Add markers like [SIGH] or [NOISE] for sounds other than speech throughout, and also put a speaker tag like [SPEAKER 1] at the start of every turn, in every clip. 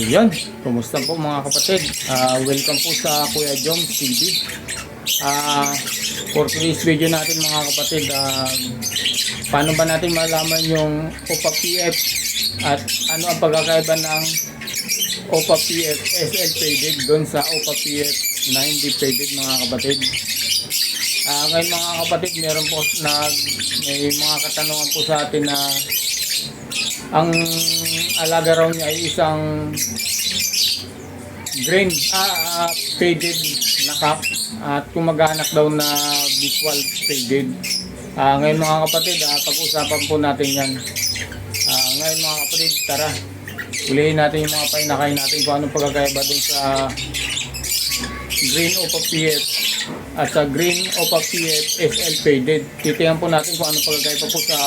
[SPEAKER 1] Ayun, kumusta po mga kapatid? Ah, welcome po sa Kuya Jom TV. Ah, for today's video natin mga kapatid, ah, paano ba natin malaman yung OPA PF at ano ang pagkakaiba ng OPA PF SL faded doon sa OPA PF 90 faded mga kapatid? Ah, ngayon mga kapatid, meron po na may mga katanungan po sa atin na ang alaga raw niya ay isang green, ah, ah, faded na cup at kumaganak daw na visual faded. Ah, ngayon mga kapatid, ah, pag-usapan po natin yan. Ah, ngayon mga kapatid, tara. Ulihin natin yung mga painakay natin kung anong pagkakaiba dun sa green Opa PF at sa green Opa PF SL faded. Titiyan po natin kung anong pagkakaiba po sa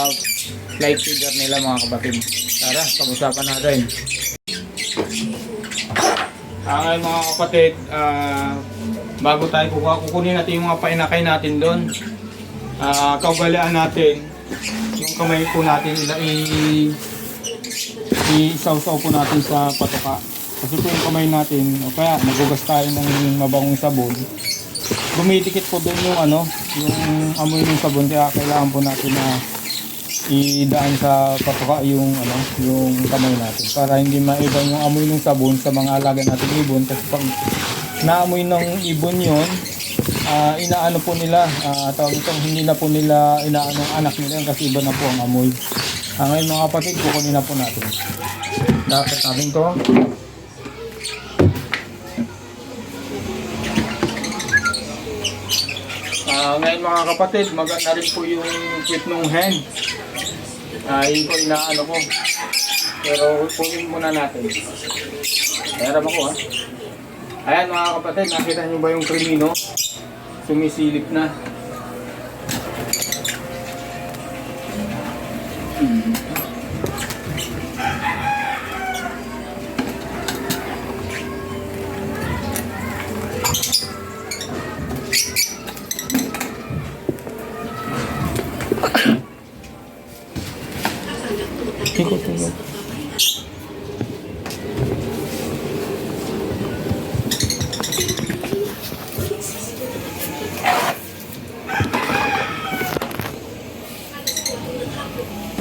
[SPEAKER 1] flight feeder nila mga kapatid. Tara, pag-usapan natin. Ngayon mga kapatid, ah, bago tayo kukuha, kukunin natin yung mga painakay natin doon. Ah, kaugalian natin, yung kamay po natin, i isaw-saw po natin sa patoka. Kasi po yung kamay natin, o kaya nagugas tayo ng mabangong sabon, gumitikit po doon yung ano, yung amoy ng sabon, kaya kailangan po natin na idaan sa patoka yung ano, yung kamay natin para hindi maiba yung amoy ng sabon sa mga alaga natin ibon. Kasi pag naamoy ng ibon yun ah, inaano po nila uh, tawag itong hindi na po nila inaano anak nila kasi iba na po ang amoy. Ah, ngayon mga kapatid kukunin na po natin. Dapat natin to Ah, ngayon mga kapatid maganda rin po yung tip ng hen Ah, yun po inaano ko. Pero kunin muna natin. Meron ako ha. Ayan mga kapatid, nakita niyo ba yung krimino? Sumisilip na. Ikot,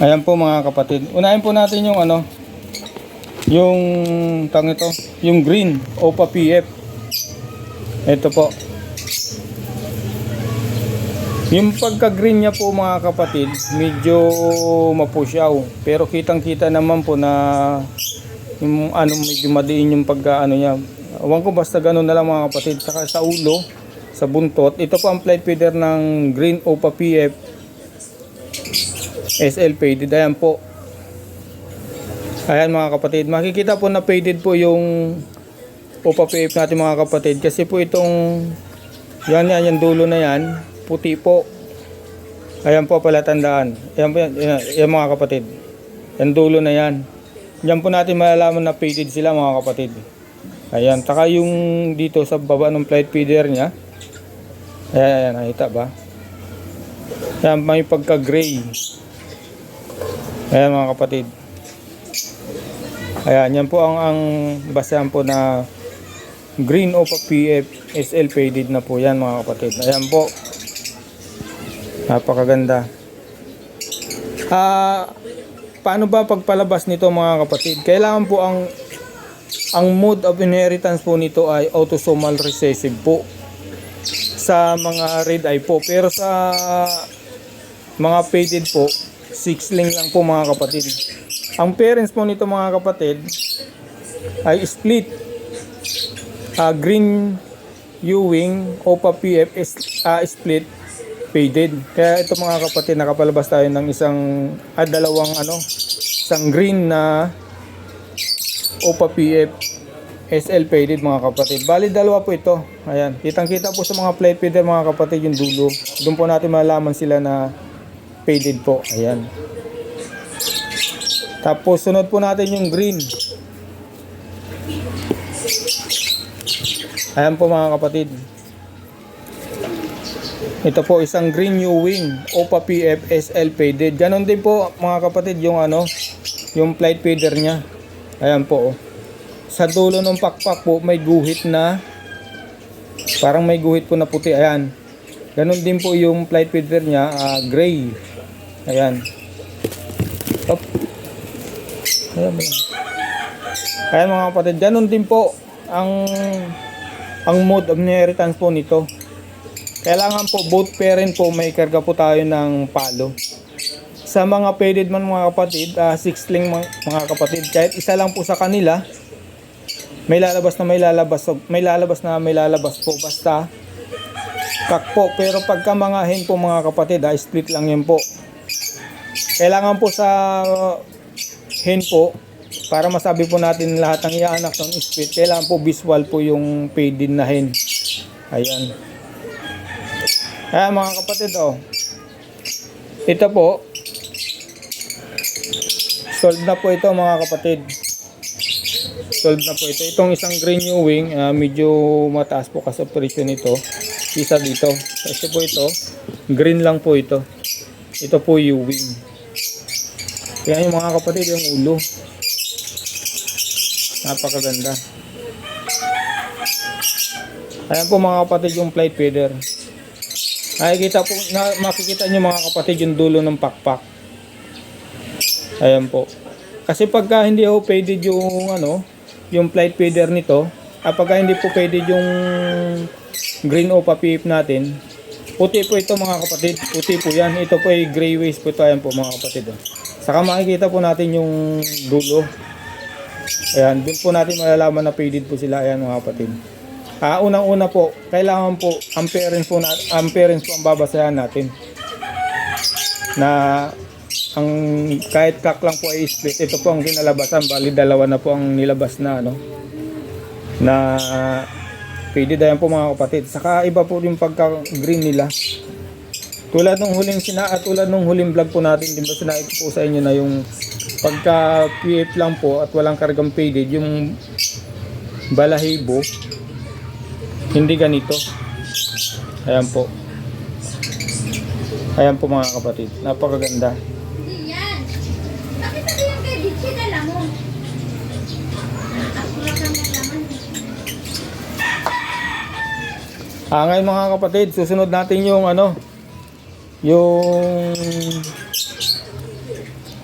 [SPEAKER 1] Ayan po mga kapatid. Unahin po natin yung ano, yung tang ito, yung green OPA PF. Ito po. Yung pagka-green niya po mga kapatid, medyo mapusyaw. Pero kitang-kita naman po na yung ano medyo madiin yung pagka ano niya. Awan ko basta ganun na lang mga kapatid. Saka sa ulo, sa buntot, ito po ang flight feeder ng Green OPA PF SL faded. Ayan po. Ayan mga kapatid. Makikita po na faded po yung OPA PF natin mga kapatid. Kasi po itong yan yan, yung dulo na yan puti po. Ayan po pala tandaan. Ayan po yan, yan, yan mga kapatid. Yan dulo na yan. Yan po natin malalaman na faded sila mga kapatid. Ayan. Taka yung dito sa baba ng flight feeder niya. Ayan, ayan. Nakita ba? Ayan, may pagka-gray. Ayan mga kapatid. Ayan, yan po ang, ang basehan po na green OPA PF SL faded na po yan mga kapatid. Ayan po. Napakaganda. Ah, paano ba pagpalabas nito mga kapatid? Kailangan po ang ang mode of inheritance po nito ay autosomal recessive po sa mga red eye po. Pero sa mga faded po, six link lang po mga kapatid. Ang parents po nito mga kapatid ay split. Ah, green Ewing, OPA PF is ah, split faded. Kaya ito mga kapatid, nakapalabas tayo ng isang ah, dalawang ano, isang green na OPA PF SL faded mga kapatid. Bali dalawa po ito. Ayan, kitang-kita po sa mga flight feeder mga kapatid yung dulo. Doon po natin malalaman sila na faded po. Ayan. Tapos sunod po natin yung green. Ayan po mga kapatid. Ito po isang green new wing OPA PF SL faded. Ganon din po mga kapatid yung ano, yung flight feeder niya. Ayan po. Oh. sa dulo ng pakpak po may guhit na parang may guhit po na puti. Ayan. Ganon din po yung flight feeder niya, ah, gray. Ayan. Up. Ayan, mga kapatid, ganon din po ang ang mode of inheritance po nito. Kailangan po both parent po may karga po tayo ng palo. Sa mga faded man mga kapatid, ah, six link mga, kapatid, kahit isa lang po sa kanila, may lalabas na may lalabas, may lalabas na may lalabas po basta kak po. Pero pagka mga hen po mga kapatid, ah, split lang yan po. Kailangan po sa hen po, para masabi po natin lahat ng iaanak ng split, kailangan po visual po yung faded na hen. Ayan. Ayan mga kapatid oh. Ito po. Sold na po ito mga kapatid. Sold na po ito. Itong isang green new wing, ah, medyo mataas po kasi presyo nito. Isa dito. Kasi po ito, green lang po ito. Ito po yung wing. Kaya yung mga kapatid, yung ulo. Napakaganda. Ayan po mga kapatid yung flight feeder. Nakikita po, na, makikita nyo mga kapatid yung dulo ng pakpak. Ayan po. Kasi pagka hindi ho faded yung ano, yung flight feeder nito, at pagka hindi po faded yung green opa PF natin, puti po ito mga kapatid. Puti po yan. Ito po ay gray waist po ito. Ayan po mga kapatid. oh. Saka makikita po natin yung dulo. Ayan, dun po natin malalaman na faded po sila. Ayan mga kapatid. Ah, unang-una po, kailangan po parents po na parents po ang babasahan natin. Na ang kahit kak lang po ay split, ito po ang kinalabasan, bali dalawa na po ang nilabas na ano na pwede dayan po mga kapatid. Saka iba po yung pagka green nila. Tulad nung huling sina at tulad nung huling vlog po natin, di ba sinabi ko po sa inyo na yung pagka PF lang po at walang kargang faded, yung balahibo, hindi ganito. Ayan po. Ayan po mga kapatid. Napakaganda. Ah, ngayon mga kapatid, susunod natin yung ano, yung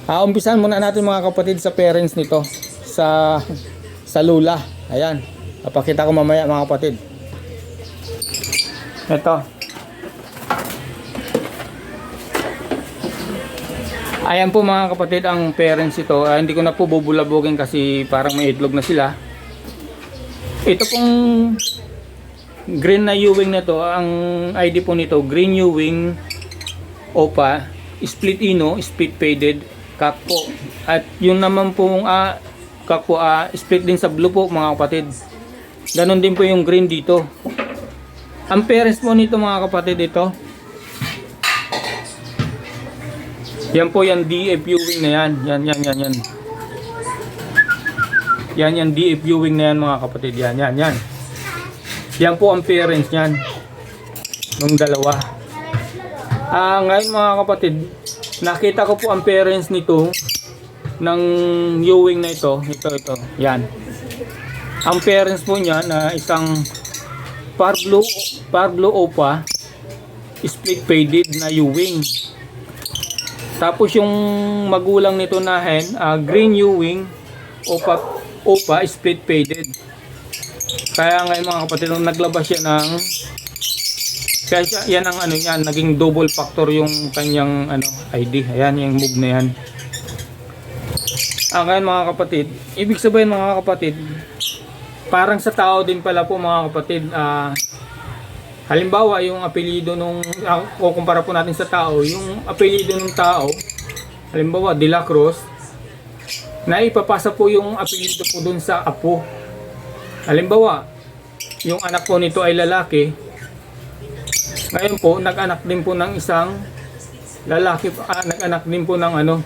[SPEAKER 1] Ah, umpisan muna natin mga kapatid sa parents nito sa sa lula. Ayan. Papakita ko mamaya mga kapatid. Ito. Ayan po mga kapatid ang parents ito. Ah, hindi ko na po bubulabugin kasi parang may itlog na sila. Ito pong green na U-wing na to, ang ID po nito, green U-wing OPA, split ino, split faded, kakpo. At yung naman pong ah, kakpo, ah, split din sa blue po mga kapatid. Ganon din po yung green dito. Ang parents po nito mga kapatid ito. Yan po yan DF U-wing na yan. Yan, yan, yan, yan. Yan, yan DF U-wing na yan mga kapatid. Yan, yan, yan. Yan po ang parents niyan. Nung dalawa. Ah, ngayon mga kapatid, nakita ko po ang parents nito ng U-wing na ito. Ito, ito. Yan. Ang parents po niya na isang Parblo Parblo Opa split faded na U-wing. Tapos yung magulang nito na hen, ah, green U-wing Opa Opa split faded. Kaya ngayon mga kapatid, naglabas siya ng kaya yan ang ano yan, naging double factor yung kanyang ano ID. Ayan, yung move na yan. Ah, ngayon mga kapatid, ibig sabihin mga kapatid, parang sa tao din pala po mga kapatid, ah, halimbawa yung apelyido nung, ah, o kumpara po natin sa tao, yung apelyido ng tao, halimbawa De La Cruz, na ipapasa po yung apelyido po dun sa apo. Halimbawa, yung anak po nito ay lalaki. Ngayon po, nag-anak din po ng isang lalaki, ah, nag-anak din po ng ano,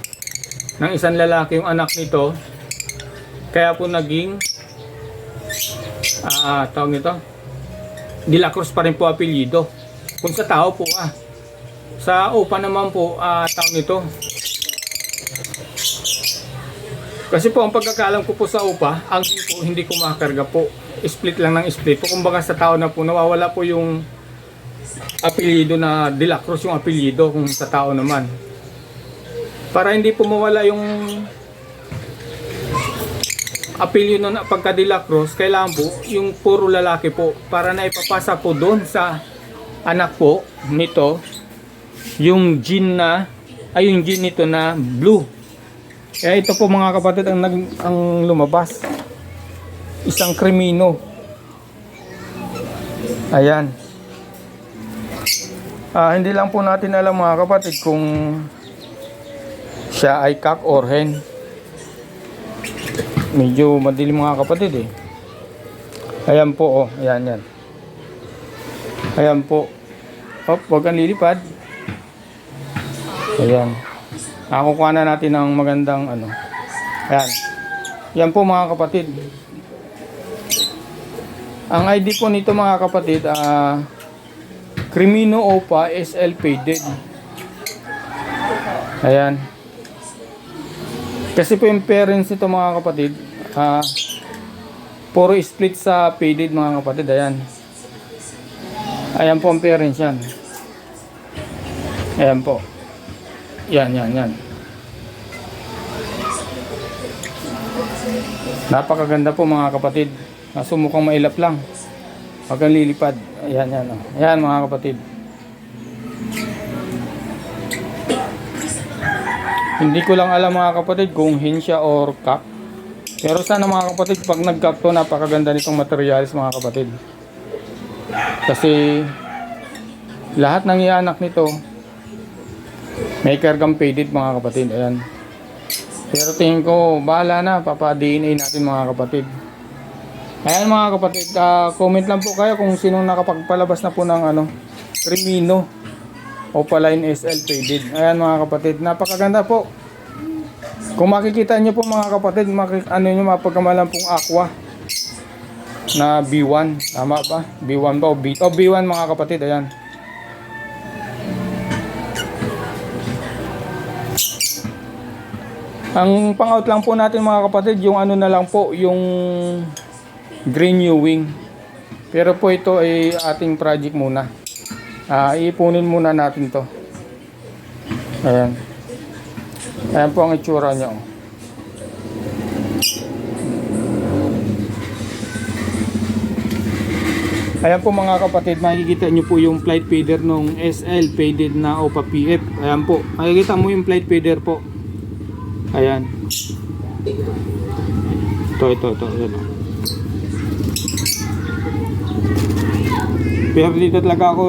[SPEAKER 1] ng isang lalaki yung anak nito. Kaya po naging ah, tawag nito, De La Cruz pa rin po apelyido. Kung sa tao po ah. Sa upa naman po, ah, tawag nito, Kasi po, ang pagkakalam ko po sa upa, ang po, hindi ko makarga po. Split lang ng split po. Kumbaga sa tao na po, nawawala po yung apelyido na De La Cruz yung apelyido kung sa tao naman. Para hindi po mawala yung apelyido na pagka De La Cruz, kailangan po yung puro lalaki po para na ipapasa po doon sa anak po nito yung gene na ay yung gene nito na blue. Kaya ito po mga kapatid ang, nag, ang lumabas. Isang krimino. Ayan. Ah, hindi lang po natin alam mga kapatid kung siya ay cock or hen. Medyo madilim mga kapatid eh. Ayan po oh, ayan yan. Ayan po. Hop, wag kang lilipad. Ayan. Nakukuha na natin ng magandang ano. Ayan. Yan po mga kapatid. Ang ID po nito mga kapatid, ah Crimino Opa SL Faded. Ayan. Kasi po yung parents nito mga kapatid, ah puro split sa faded mga kapatid. Ayan. Ayan po ang parents yan. Ayan po. Yan, yan, yan. Napakaganda po mga kapatid. Kaso mukhang mailap lang. Huwag kang lilipad. Ayan, yan. Oh. Ayan mga kapatid. Hindi ko lang alam mga kapatid kung hin siya or cock. Pero sana mga kapatid, pag nag-cock to, napakaganda nitong materials mga kapatid. Kasi lahat ng ianak nito, may kargang faded mga kapatid. Ayan. Pero tingin ko, bahala na. Papa-DNA natin mga kapatid. Ayan mga kapatid. ah, comment lang po kayo kung sinong nakapagpalabas na po ng ano, Crimino. Opaline SL faded. Ayan mga kapatid. Napakaganda po. Kung makikita nyo po mga kapatid, maki, ano nyo mapagkamalan pong aqua na B1. Tama ba? B1 ba? O B, oh, B1 mga kapatid. Ayan. Ang pang-out lang po natin mga kapatid, yung ano na lang po, yung green new wing. Pero po ito ay ating project muna. Ah, iipunin muna natin to. Ayan. Ayan po ang itsura niya. Ayan po mga kapatid, makikita nyo po yung flight feeder nung SL faded na OPA PF. Ayan po, makikita mo yung flight feeder po. Ayan. Ito, ito, ito. Ayan. Pero dito talaga ako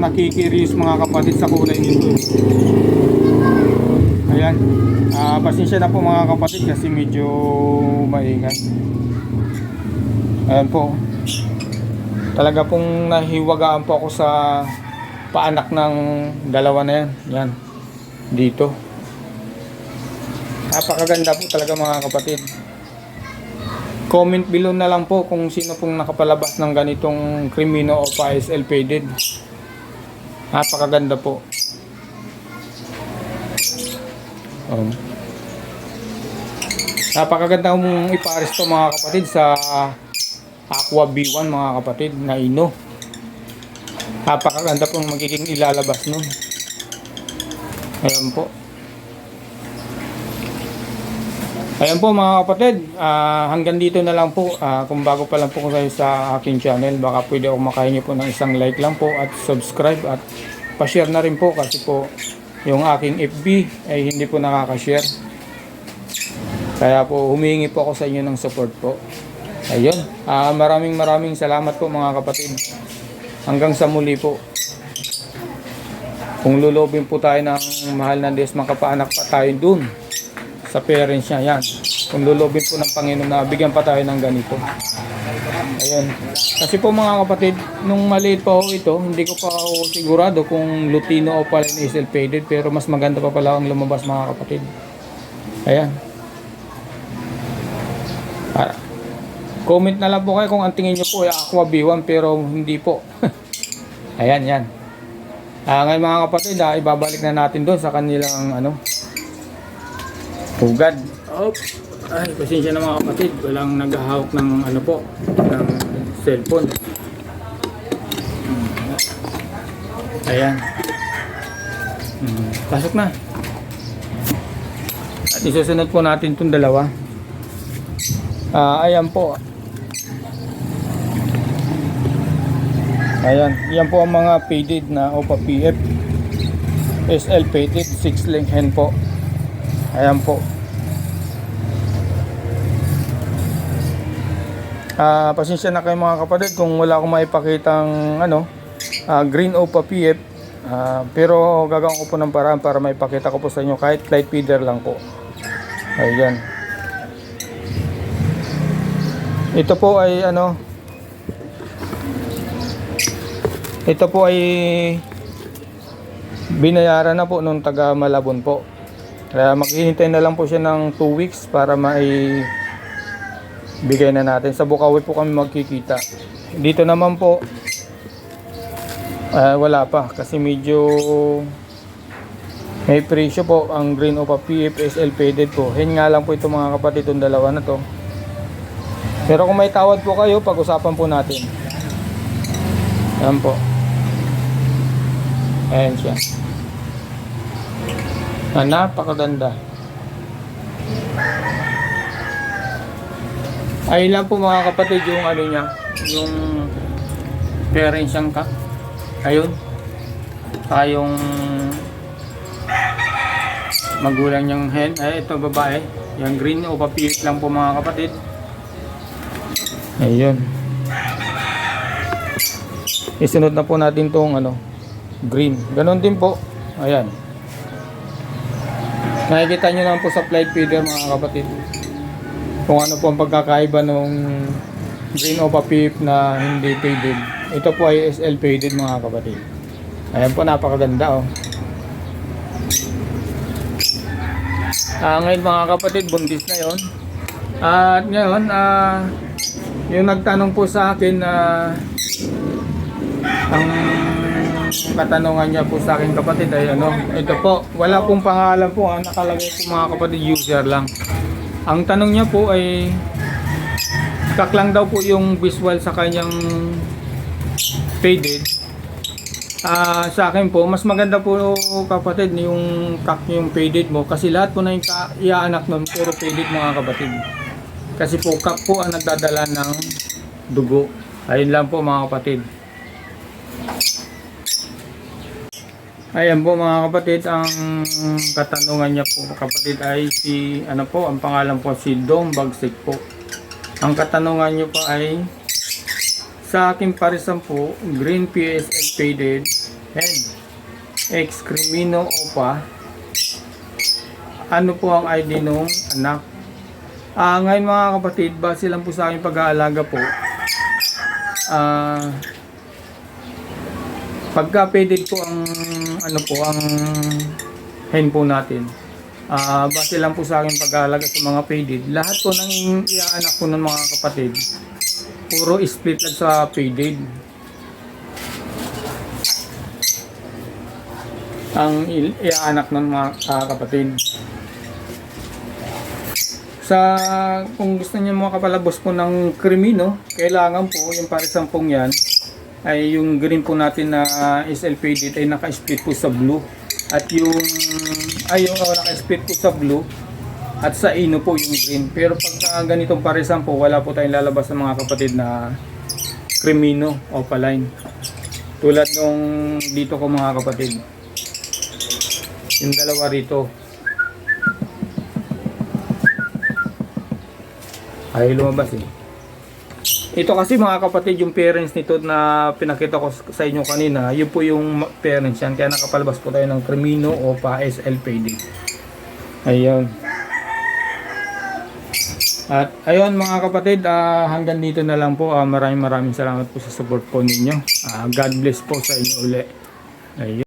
[SPEAKER 1] nakikirius mga kapatid sa kulay nito. Ayan. Ah, pasensya na po mga kapatid kasi medyo maingay. Ayan po. Talaga pong nahiwagaan po ako sa paanak ng dalawa na yan. Yan. Dito. Napakaganda po talaga mga kapatid. Comment below na lang po kung sino pong nakapalabas ng ganitong Crimino o PSL faded. Napakaganda po. Um, napakaganda mong ipares to mga kapatid sa Aqua B1 mga kapatid na ino. Napakaganda pong magiging ilalabas nun. Ayan po. Ayan po mga kapatid, ah, hanggang dito na lang po. Ah, kung bago pa lang po kayo sa aking channel, baka pwede ako makahingi po ng isang like lang po at subscribe at pa-share na rin po kasi po yung aking FB ay hindi po nakaka-share. Kaya po humingi po ako sa inyo ng support po. Ayun, ah, maraming maraming salamat po mga kapatid. Hanggang sa muli po. Kung lulobin po tayo ng mahal na Diyos, makapaanak pa tayo dun sa parents niya. Yan. Kung lulobin po ng Panginoon na bigyan pa tayo ng ganito. Ayun. Kasi po mga kapatid, nung maliit pa ho ito, hindi ko pa ako sigurado kung Lutino o pala ni Isel faded, pero mas maganda pa pala ang lumabas mga kapatid. Ayan. Ah, comment na lang po kayo kung ang tingin nyo po ay Aqua B1 pero hindi po. [LAUGHS] Ayan, yan. Ah, ngayon mga kapatid, ah, ibabalik na natin doon sa kanilang ano, Pugad. Op. Ay, pasensya na mga kapatid. Walang naghahawak ng ano po, ng cellphone. Ayan. Hmm, Pasok na. At isusunod po natin itong dalawa. Ah, ayan po. Ayan, yan po ang mga faded na OPA PF. SL faded 6 link hen po. Ayan po. Ah, pasensya na kayo mga kapatid kung wala akong maipakitang ano, ah, green OPA PF. Ah, pero gagawin ko po ng paraan para maipakita ko po sa inyo kahit light feeder lang po. Ayan. Ito po ay ano Ito po ay binayaran na po nung taga Malabon po. Kaya maghihintay na lang po siya ng 2 weeks para mai bigay na natin. Sa Bukawi po kami magkikita. Dito naman po ah, wala pa kasi medyo may presyo po ang Green Opa PFSL faded po. Hen nga lang po ito mga kapatid itong dalawa na to. Pero kung may tawad po kayo, pag-usapan po natin. Yan po. Ayan siya. Na napakaganda. Ayun lang po mga kapatid yung ano niya, yung parents siyang ka. Ayun. Saka yung magulang niyang hen. Ay, ito babae. Yung green o papilit lang po mga kapatid. Ayun. Isunod na po natin tong ano, green. Ganon din po. Ayan. Nakikita nyo naman po sa flight feeder mga kapatid. Kung ano po ang pagkakaiba nung green o papip na hindi faded. Ito po ay SL faded mga kapatid. Ayan po napakaganda oh. Ah, ngayon mga kapatid, buntis na yon. At ngayon, ah, yung nagtanong po sa akin na ang katanungan niya po sa akin kapatid ay ano, ito po, wala pong pangalan po, ang nakalagay po mga kapatid, user lang. Ang tanong niya po ay kaklang daw po yung visual sa kanyang faded. Ah, sa akin po, mas maganda po kapatid yung kak yung faded mo kasi lahat po na yung iaanak nun puro faded mga kapatid. Kasi po kak po ang nagdadala ng dugo. Ayun lang po mga kapatid. Ayan po mga kapatid, ang katanungan niya po kapatid ay si, ano po, ang pangalan po si Dong Bagsik po. Ang katanungan niyo po ay, sa aking parisan po, Green PSL Faded and X Crimino Opa, ano po ang ID nung anak? Ah, ngayon mga kapatid, base lang po sa aking pag-aalaga po, ah, pagka faded po ang ano po ang hen po natin. Ah base lang po sa akin pag-aalaga sa mga faded lahat po ng iaanak po ng mga kapatid puro split lang sa faded ang iaanak ng mga ah, kapatid. Sa kung gusto niyo mga kapalabos po ng krimino kailangan po yung parisampung yan ay yung green po natin na SL faded ay naka-split po sa blue. At yung ay yung oh, naka-split po sa blue at sa ino po yung green. Pero pag ganitong parisan po wala po tayong lalabas ng mga kapatid na crimino opaline tulad nung dito ko mga kapatid. Yung dalawa rito. Ay lumabas eh ito kasi mga kapatid yung parents nito na pinakita ko sa inyo kanina, yun po yung parents yan. Kaya nakapalabas po tayo ng Crimino o pa SL PD. Ayun. At ayun mga kapatid, ah, hanggang dito na lang po. Ah, maraming maraming salamat po sa support po ninyo. Ah, God bless po sa inyo uli. Ayun.